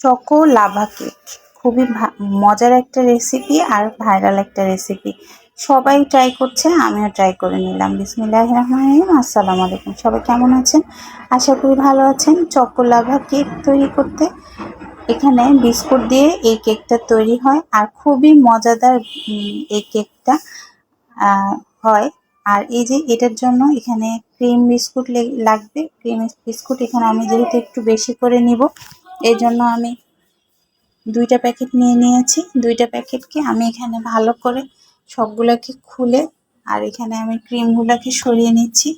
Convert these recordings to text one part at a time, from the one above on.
Choco lava cake. খুবই মজার একটা রেসিপি আর ভাইরাল একটা রেসিপি সবাই ট্রাই করছে, আমিও ট্রাই করে নিলাম। বিসমিল্লাহ রহমান আসসালামু আলাইকুম। সবাই কেমন আছেন? আশা করি ভালো আছেন। চকো লাভা কেক তৈরি করতে। এখানে বিস্কুট দিয়ে এই কেকটা তৈরি হয় আর খুবই মজাদার এই কেকটা হয়। আর এই যে এটার জন্য এখানে ক্রিম বিস্কুট লাগবে। ক্রিম বিস্কুট এখানে আমি যেহেতু একটু বেশি করে নিব এই জন্য আমি দুইটা প্যাকেট নিয়ে নিয়েছি। দুইটা প্যাকেটকে আমি এখানে ভালো করে সবগুলোকে খুলে আর এখানে আমি ক্রিমগুলোকে সরিয়ে নিচ্ছি।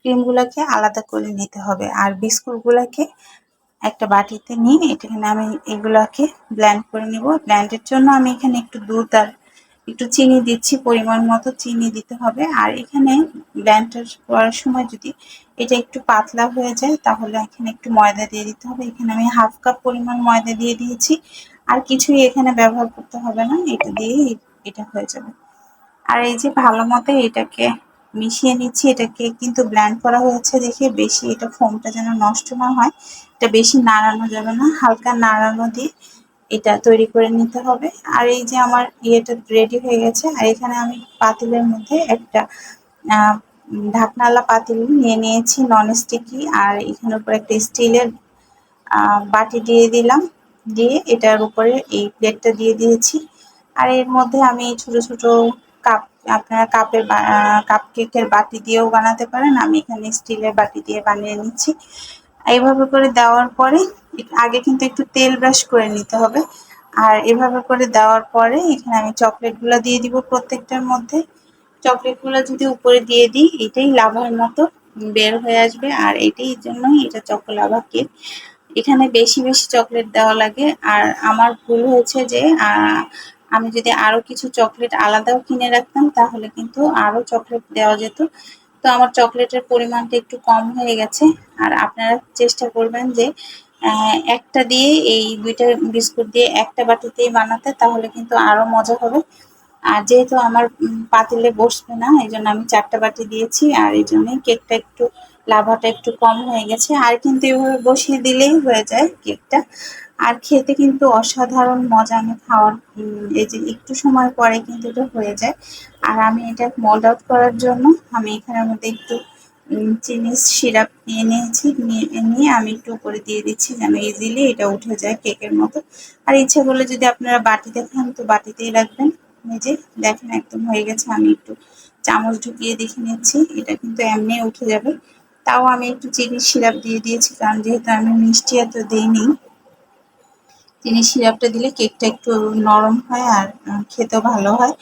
ক্রিমগুলোকে আলাদা করে নিতে হবে আর বিস্কুটগুলোকে একটা বাটিতে নিয়ে এখানে আমি এগুলোকে ব্ল্যান্ড করে নেব। ব্ল্যান্ডের জন্য আমি এখানে একটু দুধ আর একটু চিনি দিচ্ছি, পরিমাণ মতো চিনি দিতে হবে। আর এখানে ব্ল্যান্ডার করার সময় যদি এটা একটু পাতলা হয়ে যায়, তাহলে এখানে একটু ময়দা দিয়ে দিতে হবে। এখানে আমি হাফ কাপ পরিমাণ ময়দা দিয়ে দিয়েছি। আর কিছুই এখানে ব্যবহার করতে হবে না, এটা দিয়ে এটা হয়ে যাবে। আর এই যে ভালো মতো এটাকে মিশিয়ে নিচ্ছি, এটাকে কিন্তু ব্ল্যান্ড করা হয়েছে দেখে বেশি এটা ফোমটা যেন নষ্ট না হয়, এটা বেশি নাড়ানো যাবে না, হালকা নাড়ানো দিয়ে এটা তৈরি করে নিতে হবে। আর এই যে আমার ইয়েটা রেডি হয়ে গেছে, আর এখানে আমি পাতিলের মধ্যে একটা ঢাকনালা পাতিল নিয়ে নিয়েছি নন স্টিকি আর এখানের উপর একটা স্টিলের বাটি দিয়ে দিলাম। দিয়ে এটার উপরে এই প্লেটটা দিয়ে দিয়েছি। আর এর মধ্যে আমি ছোট ছোট কাপ আপনারা কাপের কাপ কেকের বাটি দিয়েও বানাতে পারেন। আমি এখানে স্টিলের বাটি দিয়ে বানিয়ে নিচ্ছি। এইভাবে করে দেওয়ার পরে আগে কিন্তু একটু তেল ব্রাশ করে নিতে হবে। আর এভাবে করে দেওয়ার পরে এখানে আমি চকলেটগুলো দিয়ে দিব প্রত্যেকটার মধ্যে। চকলেটগুলো যদি উপরে দিয়ে দিই, এটাই লাভার মতো বের হয়ে আসবে। আর এটাই জন্যই এটা চকোলাভা কেক এখানে বেশি বেশি চকলেট দেওয়া লাগে। আর আমার ভুল হয়েছে যে আমি যদি আরও কিছু চকলেট আলাদাও কিনে রাখতাম, তাহলে কিন্তু আরও চকলেট দেওয়া যেত। তো আমার চকলেটের পরিমাণটা একটু কম হয়ে গেছে। আর আপনারা চেষ্টা করবেন যে একটা দিয়ে এই দুইটা বিস্কুট দিয়ে একটা বাটিতেই বানাতে, তাহলে কিন্তু আরও মজা হবে। আর যেহেতু আমার পাতিলে বসবে না, এই জন্য আমি চারটা বাটি দিয়েছি, আর এই জন্যই কেকটা একটু, লাভাটা একটু কম হয়ে গেছে। আর কিন্তু এভাবে বসিয়ে দিলেই হয়ে যায় কেকটা। আর খেতে কিন্তু অসাধারণ মজা আমি খাওয়ার এই যে একটু সময় পরে কিন্তু এটা হয়ে যায়। আর আমি এটা মোল্ড আউট করার জন্য আমি এখানের মধ্যে একটু চিনি সিরাপ নিয়ে নিয়েছি, নিয়ে আমি একটু উপরে দিয়ে দিচ্ছি যেন ইজিলি এটা উঠে যায় কেকের মতো। আর ইচ্ছে করলে যদি আপনারা বাটিতে খান তো বাটিতেই রাখবেন। নিজে দেখেন একদম হয়ে গেছে, আমি একটু চামচ ঢুকিয়ে দেখে নিচ্ছি, এটা কিন্তু এমনি উঠে যাবে। তাও আমি একটু চিনি সিরাপ দিয়ে দিয়েছি, কারণ যেহেতু আমি মিষ্টি এত দিইনি চিনি সিরাপটা দিলে কেকটা একটু নরম হয় আর খেতেও ভালো হয়।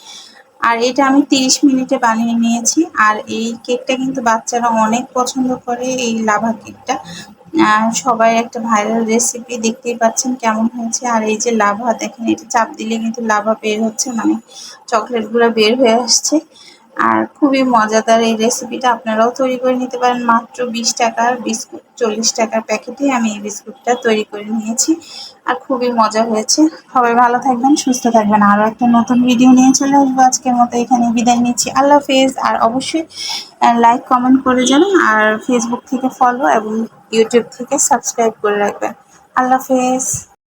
আর এটা আমি 30 মিনিটে বানিয়ে নিয়েছি। আর এই কেকটা কিন্তু বাচ্চারা অনেক পছন্দ করে, এই লাভা কেকটা। সবাই একটা ভাইরাল রেসিপি দেখতেই পাচ্ছেন কেমন হয়েছে। আর এই যে লাভা, দেখেন, এটা চাপ দিলে কিন্তু লাভা বের হচ্ছে মানে চকলেটগুলো বের হয়ে আসছে। আর খুবই মজাদার এই রেসিপিটা আপনারাও তৈরি করে নিতে পারেন। মাত্র বিশ টাকার বিস্কুট চল্লিশ টাকার প্যাকেটে আমি এই বিস্কুটটা তৈরি করে নিয়েছি আর খুবই মজা হয়েছে। সবাই ভালো থাকবেন, সুস্থ থাকবেন। আরও একটা নতুন ভিডিও নিয়ে চলে আসব আজকের মতো। এখানে বিদায় নিচ্ছি। আল্লাহ হাফেজ। আর অবশ্যই লাইক কমেন্ট করে যাবেন আর ফেসবুক থেকে ফলো এবং ইউটিউব থেকে সাবস্ক্রাইব করে রাখবেন। আল্লাহ হাফেজ।